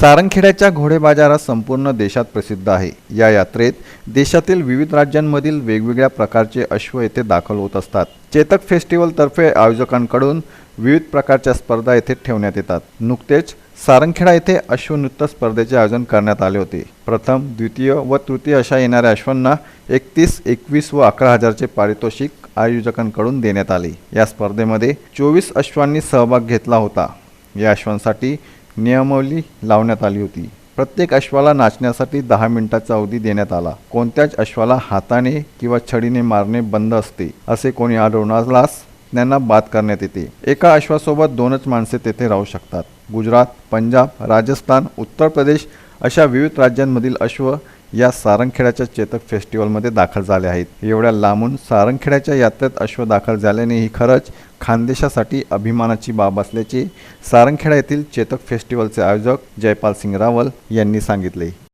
सारंगखेड्याच्या घोडे बाजारा संपूर्ण देशात प्रसिद्ध आहे. या यात्रेत देशातील विविध राज्यांमधील वेगवेगळ्या प्रकारचे अश्व येथे दाखल होत असतात. चेतक फेस्टिवलतर्फे आयोजकांकडून विविध प्रकारच्या स्पर्धा येथे ठेवण्यात येतात. नुकतेच सारंगखेडा येथे अश्वनृत्य स्पर्धेचे आयोजन करण्यात आले होते. प्रथम द्वितीय व तृतीय अशा येणाऱ्या अश्वांना एकतीस एकवीस व अकरा हजारचे पारितोषिक आयोजकांकडून देण्यात आले. या स्पर्धेमध्ये चोवीस अश्वांनी सहभाग घेतला होता. या अश्वांसाठी नियमावली लावण्यात आली होती. प्रत्येक अश्वाला नाचण्यासाठी दहा मिनिटाचा अवधी देण्यात आला. कोणत्याच अश्वाला हाताने किंवा छडीने मारणे बंद असते असे कोणी आढळून त्यांना बाद करण्यात येते. एका अश्वासोबत दोनच माणसे तेथे राहू शकतात. गुजरात पंजाब राजस्थान उत्तर प्रदेश अशा विविध राज्यांमधील अश्व या सारंगखेड्याच्या चेतक फेस्टिवलमध्ये दाखल झाले आहेत. एवढ्या लांबून सारंगखेड्याच्या यात्रेत अश्व दाखल झाल्याने ही खरंच खानदेशासाठी अभिमानाची बाब असल्याचे सारंगखेडा येथील चेतक फेस्टिवलचे आयोजक जयपाल सिंग रावल यांनी सांगितले.